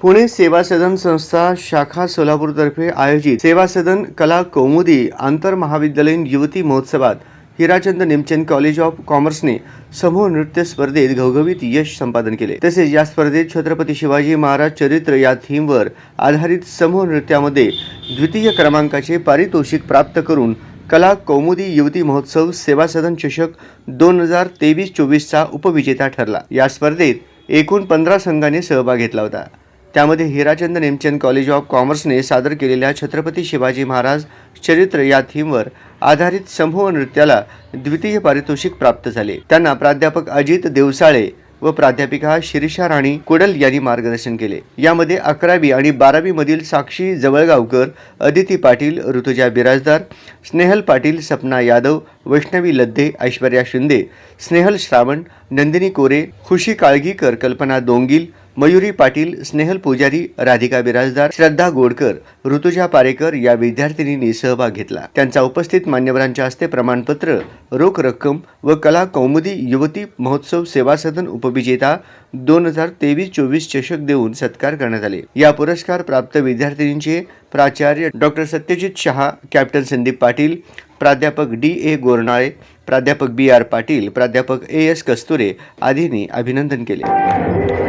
पुणे सेवा सदन संस्था शाखा सोलापूरतर्फे आयोजित सेवा सदन कला कौमुदी आंतर महाविद्यालयीन युवती महोत्सवात हिराचंद निमचंद कॉलेज ऑफ कॉमर्सने समूह नृत्य स्पर्धेत घवघवीत यश संपादन केले. तसेच या स्पर्धेत छत्रपती शिवाजी महाराज चरित्र या थीमवर आधारित समूह नृत्यामध्ये द्वितीय क्रमांकाचे पारितोषिक प्राप्त करून कला कौमुदी युवती महोत्सव सेवा सदन चषक दोन हजार तेवीस चोवीसचा उपविजेता ठरला. या स्पर्धेत एकूण पंधरा संघांनी सहभाग घेतला होता. त्यामध्ये हिराचंद नेमचंद कॉलेज ऑफ कॉमर्सने सादर केलेल्या छत्रपती शिवाजी महाराज चरित्र या थीमवर आधारित समूह नृत्याला द्वितीय पारितोषिक प्राप्त झाले. त्यांना प्राध्यापक अजित देवसाळे व प्राध्यापिका शिरीषा राणी कुडल यांनी मार्गदर्शन केले. यामध्ये अकरावी आणि बारावी मधील साक्षी जवळगावकर अदिती पाटील ऋतुजा बिराजदार स्नेहल पाटील सपना यादव वैष्णवी लद्दे ऐश्वर्या शिंदे स्नेहल श्रावण नंदिनी कोरे खुशी काळगीकर कल्पना दोंगील मयुरी पाटील स्नेहल पुजारी राधिका बिराजदार श्रद्धा गोडकर ऋतुजा पारेकर या विद्यार्थिनींनी सहभाग घेतला. त्यांचा उपस्थित मान्यवरांच्या हस्ते प्रमाणपत्र रोख रक्कम व कला कौमुदी युवती महोत्सव सेवा सदन उपविजेता दोन हजार तेवीस चोवीस चषक देऊन सत्कार करण्यात आले. या पुरस्कार प्राप्त विद्यार्थिनींचे प्राचार्य डॉक्टर सत्यजित शहा कॅप्टन संदीप पाटील प्राध्यापक डी ए गोरनाळे प्राध्यापक बी आर पाटील प्राध्यापक ए एस कस्तुरे आदींनी अभिनंदन केले.